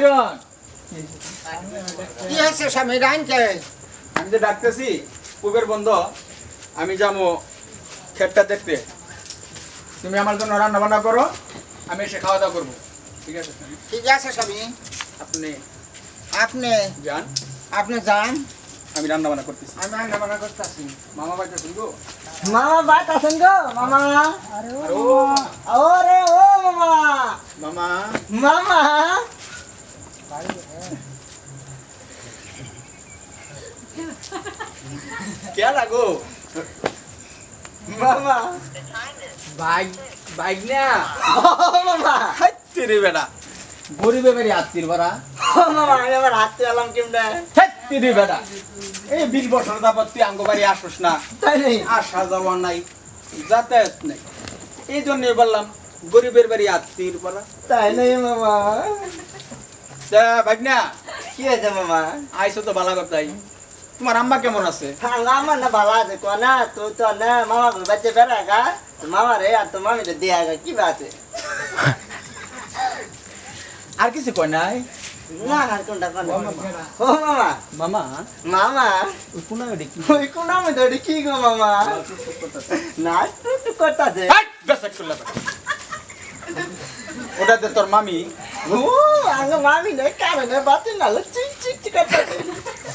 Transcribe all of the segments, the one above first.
কিরণ? কি হয়েছে স্বামী? রানকে? আমি যে ডাকতেছি পুবের বন্ধ আমি যাব ক্ষেতটা দেখতে। তুমি আমার জন্য রান্না বান্না করো আমি এসে খাওয়া দাওয়া করব। ঠিক আছে ঠিক আছে স্বামী। আপনি আপনি? যান। আপনি যান। আমি রান্না বান্না করতেছি। আমি রান্না বান্না করতেছি। মামা বাড়িতে শুনব মামা বাইক আছেন গো মামা। ও ওরে ও মামা। মামা। মামা। কে লাগো মামা বাইক বাইক না মামা হাইতে রে বেটা গরিবে আত্মীর বাড়া মামা আমি আবার হাঁটতে এলাম কেমনে হাইতে রে বেটা এই বিশ বছর তারপর তুই আঙ্গ বাড়ি আসিস না তাই নেই আসা যাওয়া নাই যাতায়াত নাই এই জন্য বললাম গরিবের বাড়ি আত্মীর পালা তাই নেই মামা ভাগনা। কি হয়েছে মামা? আইসো তো বালা কথাই। তোমার আম্মা কেমন আছে? আমার না ভালো আছে? কোনা তো তো না মামা বাচ্চা বেড়া গা। মামা রে আর তো মামি রে দিয়া গা কি বাতে? আর কিছু কয় নাই? না আর কোনটা কোন ও মামা। মামা? মামা? ওই কোনা ওটা কি? ওই কোন আমি ধরে কি গো মামা? না তো করতাছে করলে। ওটাতে তোর মামি। ও আঙ্গ মামি নে কারণে বাতি না চিক চিক চিক করতাছে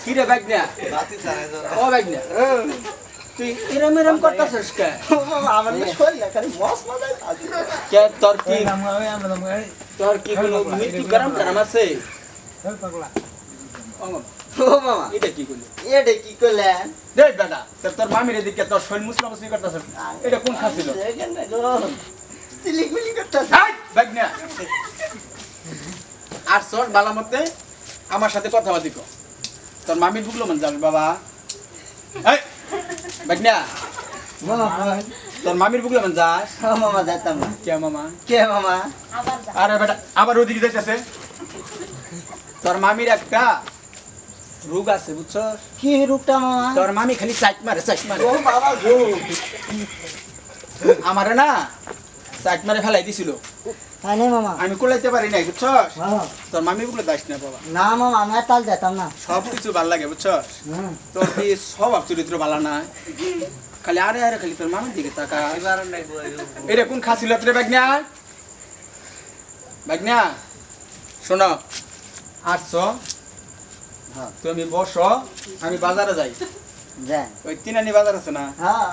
কি রে ভাগনা ও ভাগনা তুই এরম এরম করতেছিস কে? ও মামা আমার না শরীর খালি মস মজা আছে কে তোর কি? তোর কি কোনো মৃত্যু গরম গরম আছে? ও মামা, ও মামা। এটা কি করলি এটা কি করলেন দেখ বেটা তোর তোর মামির এদিকে তোর শৈল মুসলা মুসলি করতেছিস এটা কোন হাই, ভাগনা আর সর বালা মতে আমার সাথে কথা বাদি কর তোর মামি ঢুকলো মানে যাবে বাবা। এই ভাগনা তোর মামির বুকলো মানে যাস? মামা যাইতাম। না কে মামা? কে মামা? আরে বেটা আবার ওদিকে যাইতেছে। তোর মামির একটা রোগ আছে বুঝছস? কি রূপটা মামা? তোর মামি খালি চাইট মারে চাইট মারে। ও বাবা গো। আমারে না চাইট মারে ফেলাই দিছিল। তাই নেই মামা। আমি কোলাইতে পারি নাই বুঝছস? হ্যাঁ। তোর মামি বুকলো যাইস না বাবা। না মামা আমি তাল যেতাম না। সব কিছু ভালো লাগে বুঝছস? হুম। তোর কি স্বভাব চরিত্র ভালো না? খালি আরে আরে খালি তোর মামির দিকে তাকা। এটা কোন খাসিল রে বাগনা? বাগনা শোনো। আটশো হ্যাঁ। তুমি বসো আমি বাজারে যাই। যাই। ওই তিনানি বাজার আছে না? হ্যাঁ।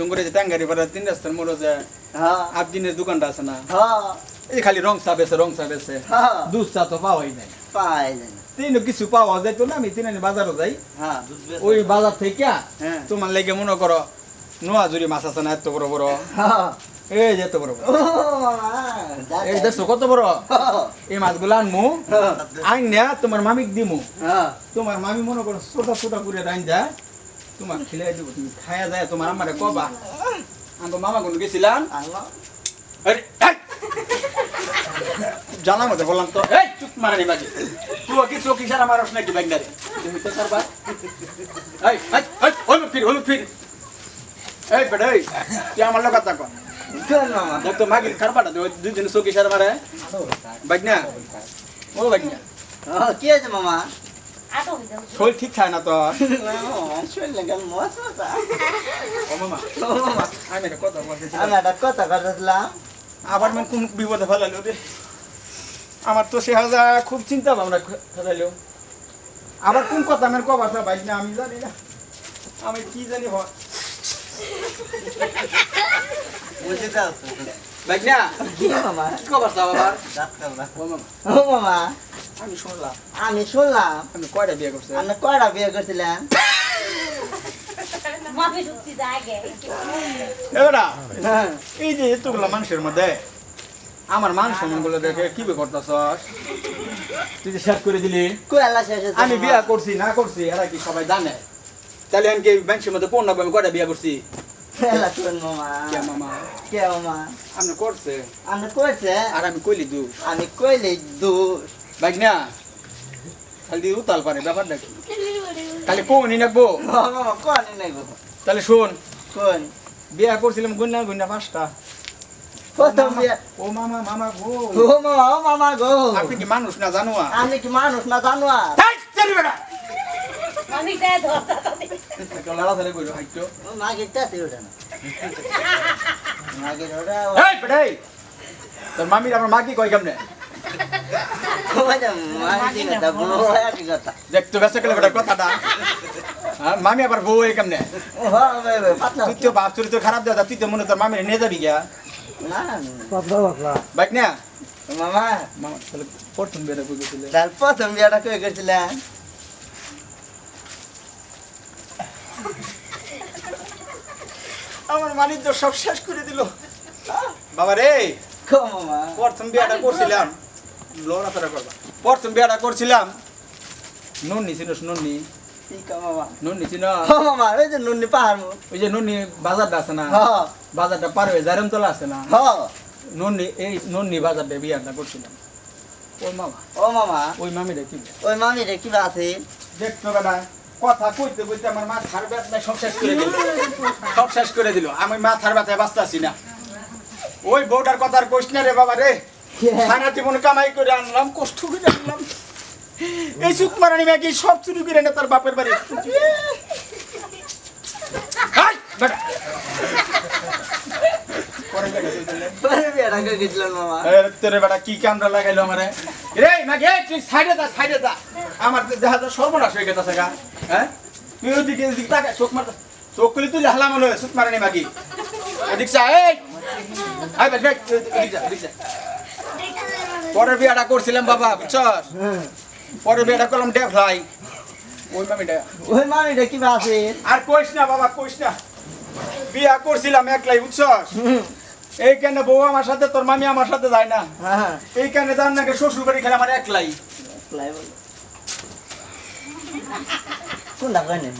তুমরে যে টাঙ্গারি বাজার তিন রাস্তার মোড়ো যে হ্যাঁ। আবদিনের দোকানটা আছে না? হ্যাঁ। এই খালি রং চা বেছে রং চা বেছে হ্যাঁ। দুধ চা তো পাওয়াই নাই। পাই যাই তিন কিছু পাওয়া যায় তো না আমি তিনানি বাজারে যাই। ওই বাজার থেকে তোমার লেগে মনে করো নোয়া জুড়ি মাছ আছে না এত বড় বড়? এই যে এত বড় বড়। এই দেখছ কত বড়? এই মাছগুলো আনমু আইন তোমার মামিক দিমু। তোমার মামি মনে করো ছোটা ছোটা করে রাইন দেয়। তোমার খিলাই দিব তুমি খায়া যায় তোমার আমারে কবা। আমি মামা কোন গেছিলাম! জানা মতো বললাম তো এই চুপ মারানি বাকি তুই কি চোখ ইশারা মারস নাকি ব্যাগদারে তুমি তো করবা এই এই এই হলু ফির হলু ফির। এই বেটা এই তুই আমার লোক কথা কোন মামা দেখ তো মাগির খারপাটা দুই দিন চোখ ইশারা মারে। বাগনা? ও হ্যাঁ কি আছে মামা? শরীর ঠিক থাকে না তো কথা আবার মানে কোন বিপদে ফেলালো রে? আমার তো সে হাজা খুব চিন্তা ভাবনা ফেলাইলো আবার কোন কথা আমার কবার বাইক না আমি জানি না। আমি কি জানি হয়। বাইক না কি মামা কি কবার আবার? ও মামা ও মামা। আমি শুনলাম। আমি শুনলাম। আমি কয়টা বিয়ে করছে? আপনি কয়টা বিয়ে এবারা হ্যাঁ। এই যে এতগুলো মানুষের মধ্যে আমার মান সম্মানগুলো দেখে কি বে করতেছস? তুই যে শেষ করে দিলি। আমি? বিয়া করছি না করছি এরা কি সবাই জানে? তাহলে আমি কি মানুষের মধ্যে পূর্ণ আমি কয়টা বিয়া করছি? আল্লাহ কোন মামা। মামা। কে মামা। আপনি করছে। আপনি কইছে আর আমি কইলি দু আমি কইলে দোষ। বাইক না খালি উতাল পারে ব্যাপারটা কি খালি কোনই নাকবো কোন নাই গো তাহলে শোন কোন বিয়া করছিলাম গুন্না গুন্না পাঁচটা ও মামা মামা গো ও মামা ও মামা গো আপনি কি মানুষ না জানো আমি কি মানুষ না জানোয়ার আমি দে ধরতা একটা লাড়া ধরে কইলো হাইটো ও মাগির টাতে ওঠে না মাগির ওটা এই বেটাই তোর মামির আমার মা কি কই কেমনে দেখতো গেছে গেলে বেটা কথাটা। হ্যাঁ, মামি আবার বউ এই কেমনে? তুই তো বাপ চুরি তো খারাপ দেওয়া তুই তো মনে তোর মামির নিয়ে যাবি গিয়া। বাইক না? মামা মামা তাহলে প্রথম বেড়ে বুঝেছিলে তার প্রথম বিয়াটা কই করছিলেন আমার মালিক তো সব শেষ করে দিল। বাবা রে প্রথম বিয়াটা করছিলাম। লড়া তারা করবা। প্রথম বিয়াটা করছিলাম। নন্নি ঠিক মামা। নন্নি চিন ও মামা ওই যে নুনি পাহাড় ওই যে নন্নি বাজারটা আছে না? বাজারটা পার হয়ে জারমতলা আছে না? হ। নন্নি এই নন্নি বাজারটা বিয়াটা করছিলাম। ওই মামা। ও মামা। ওই মামিটা কি? ওই মামি রে কিবা আছে দেখতো বেটা কথা কইতে কইতে আমার মাথার ব্যথা সব শেষ করে দিল। সব শেষ করে দিল। আমি মাথার ব্যথায় বাঁচতেছি না। ওই বউটার কথা আর কইস না রে বাবা রে। সারা জীবন কামাই করে আনলাম কষ্ট করে আনলাম। এই সুত মারানি মেয়ে কি সব চুরি করে না তার বাপের বাড়ি সর্বনাশ হয়ে গেছে হ্যাঁ? তুই ওদিকে ওদিকে তাকা চোখ মার চোখ খুলে তুই হালা মনে হয় সুত মারানি মাগি। ওদিক যা এই। আই বেট বেট ওদিক যা ওদিক যা। পরের বিয়াটা করছিলাম বাবা বুঝছস? পরের বিয়াটা করলাম ডেভ ভাই। ওই মামিটা। ওই মামি রে কিবা আছে আর কইস না বাবা কইস না। বিয়া করছিলাম একলাই বুঝছস? এইখানে বউ আমার সাথে তোর মামি আমার সাথে যায় না। হ্যাঁ। এইখানে যান নাকি শ্বশুর বাড়ি খেলে আমার একলাই। লাই বল। কোনটা কই নেই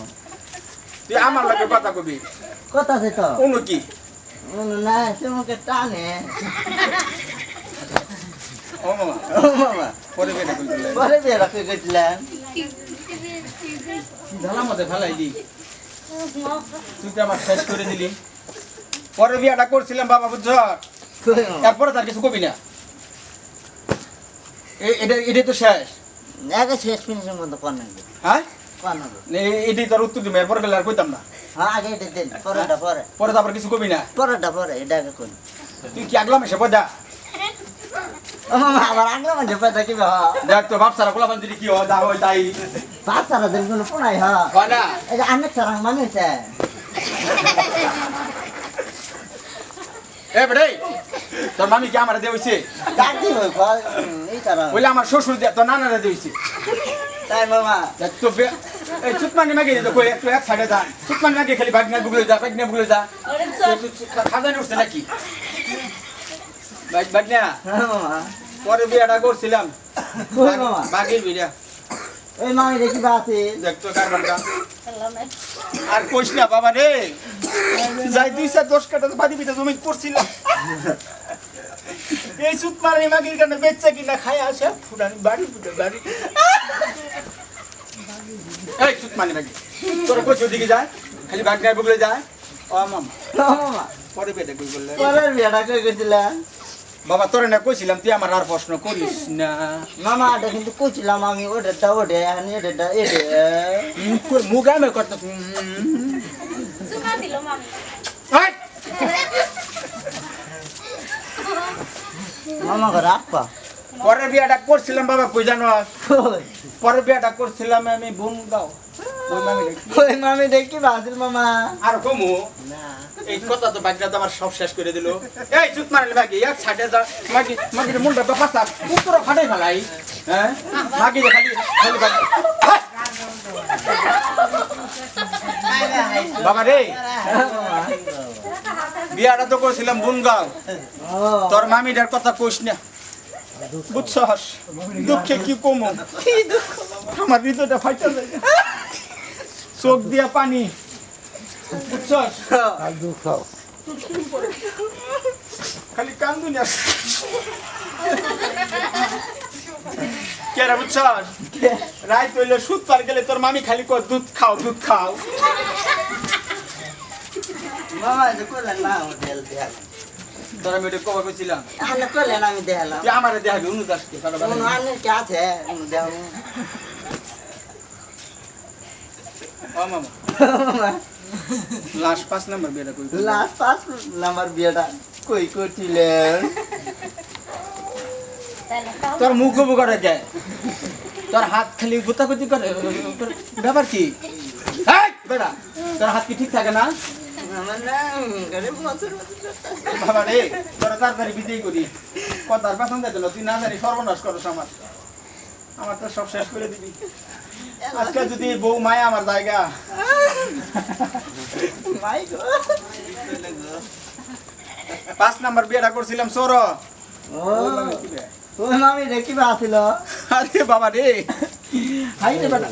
তুই আমার লাগে কথা কবি। কথা আছে তো। কি? না সে মুখে টানে। ও মামা ও মামা পরে বেটা কই পরে বিয়াটা কই করছিলেন ঝালা মধ্যে ফেলাই দি। তুই তো আমার শেষ করে দিলি। পরে বিয়াটা করছিলাম বাবা বুঝছ? মামা তার কিছু কবি না। এ- এটা এটাই তো শেষ। আগে শেষ ফিনিশের মতো কর নাকি। হ্যাঁ? এটাই তোর উত্তর দিবে এরপরে গেলে আর কইতাম না। হ্যাঁ আগে এটা দেন পরেটা পরে। পরে তো আবার কিছু কবি না। পরেটা পরে এটা আগে তুই কি আগলাম এসে পয়দা? আবার আগলা মানে পয়সা কিবা দেখ তো বাপ সারা গোলা বান্দিরি কি হয়? দা হয় তাই। পাঁচ সারা দিন কোনো পোনাই হ না? এটা অনেক সারা মানুষ এ বেড়ে তোর মামি কি আমার দেওয়াইছে দাদি হই ফল এই সারা বলে আমার শ্বশুর দিয়ে তোর নানারে দিয়েছে তাই মামা দেখ তো এই চুতমানি মাগে তো কই একটু এক সাইডে যা। চুতমানি মাগে খালি বাগনা গুগলে যা বাগনা গুগলে যা। খাজানি উঠছে নাকি? বাগনা হ্যাঁ মামা। পরে বিয়াটা করছিলাম। কই মামা? বাগির বিয়া। মামি দেখি কারবারটা। আর কইস না বাবা রে। যাই দুই চার দশ কাটা বাদি পিঠা জমি করছিলাম। এই সুত মারি মাগির কারণে বেচছে কিনা খায় আসে ফুটানি বাড়ি ফুটে বাড়ি। এই সুত মারি মাগি তোরা কইছ ওদিকে যায় খালি বাগনায় বুগলে যায় ও মামা। পরে বেটা কই বললে পরের বিয়াটা কই করছিলেন বাবা তোরা না কইছিলাম তুই আমার আর প্রশ্ন করিস না। মামা এটা কিন্তু কইছিলাম আমি ওটা ওটে আমি এটা। এটা মুগামে করতে সুমা দিল মামি। মামা করে আপা পরের বিয়াটা করছিলাম বাবা কই জানো পরের বিয়াটা করছিলাম আমি বোন গাও ওই মামি দেখি। ওই মামি দেখি মামা। আর কমু না। এই কথা তো বাকিটা তো আমার সব শেষ করে দিল। এই চুত মারলে বাকি এক সাইডে যা। মাগি মাগির মুন্ডা তো পাতা পুরো ফাটাই ফেলাই। হ্যাঁ? মাগি খালি খালি বাকি বাবা রে! বিয়াটা তো করছিলাম বুনগাঁও তোর মামিটার কথা কইস না। বুঝছস? দুঃখে কি কমো? আমার হৃদয়টা ফাইটা যায়। চোখ দিয়া পানি। বুঝছস? খালি কান্দুনি আস কেরা বুঝছস? রাই তৈলে সুদ পার গেলে তোর মামি খালি কর দুধ খাও দুধ খাও। মামা এটা করলেন না হোটেল দিয়া তোর আমি ওটা কবে কইছিলাম? আপনি করলেন আমি দেখালাম তুই আমারে দেখাবি অনু দাসকে তোর বাবা কোনো আনের কি আছে? কোনো দেখাবো ও মামা। লাস্ট পাঁচ নাম্বার বিয়েটা কই লাস্ট পাঁচ নাম্বার বিয়েটা কই তাও তোর মুখ গবু করে যায় তোর হাত খালি গুতাগুতি করে ব্যাপার কি? বেটা তোর হাত কি ঠিক থাকে না? বাবা রে তোর তাড়াতাড়ি বিদায় করি। কথার পাশন যাইতে তুই না জানি সর্বনাশ করস আমার। আমার তো সব শেষ করে দিবি। আজকে যদি বউ মায় আমার জায়গা। পাঁচ নাম্বার বিয়েটা করছিলাম সর ওই মামি রে কিবা আছিল আরে বাবা রে। হাই রে বেটা।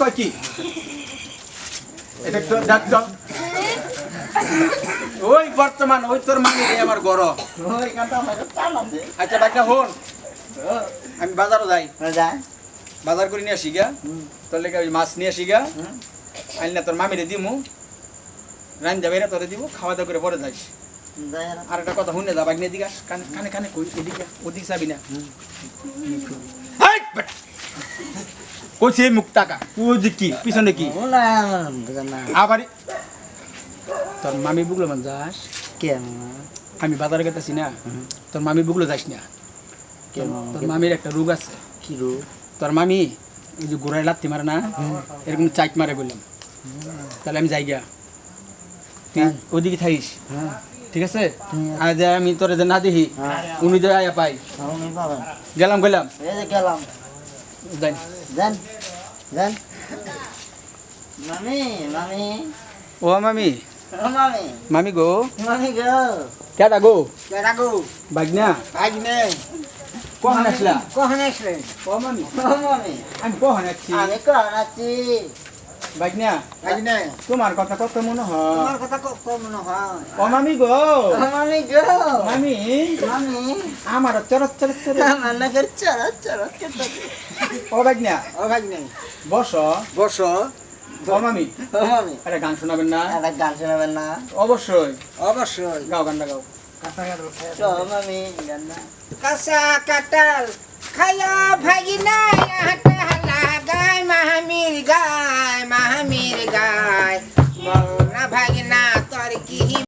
কয় কি? এটা তো। ওই বর্তমান ওই তোর রে আমার গর আচ্ছা বাচ্চা হন। আমি বাজারও যাই। যা বাজার করে নিয়ে আসি গা। তোর লেগে ওই মাছ নিয়ে আসি গা। আইন না তোর মামিরে দিমু। রান যাবে না তোরে দিব। খাওয়া দাওয়া করে পরে যাইস। আর একটা কথা শুনে যা বাইক নিয়ে দিকে কানে কানে কানে কই এদিকে ওদিকে যাবি না। কইছে মুখ টাকা তুই যে কি পিছনে কি? আবার তোর মামি বুগলো মান যাস। কেন? আমি বাজারে গেতেছি না। তোর মামি বুগলো যাস না। কেন? তোর মামির একটা রোগ আছে। কি রো তোর মামি ওই যে গোড়ায় লাত্তি মারে না এরকম চাইট মারে বললাম। তাহলে আমি যাই গিয়া। তুই ওদিকে থাকিস। হ্যাঁ। ঠিক আছে? আর যে আমি তোর যে না দেখি উনি যে আয়া পাই। গেলাম গেলাম। গেলাম। দেন দেন মামি মামি। ও মামি। মামি। মামি গো। মামি গো। কেটা গো? কেডা গো? বাইক না ভাই নে কখন আসলা? কখন আসলেন? ও মামি। ও মামি। আমি কখন আসছি আমি কোন আছি? বাইক না ভাই নে তোমার কথা কত মনে হয়? তোমার কথা কত মনে হয়? ও মামি গো। ও মামি গো। মামি। মামি। আমার চরত চরত চরত আমার নাকের চরত চরত কেটে ও বাইক না ও ভাই নে বস। বসো। মামি মামি একটা গান শোনাবেন না? একটা গান শোনাবেন না। অবশ্যই। অবশ্যই। গাও গানটা গাও। মামি গান্না কাঁচা কাটাল খায়া ভাগিনা হাটা হালা গায় মাহামির গায় মাহামির গায়।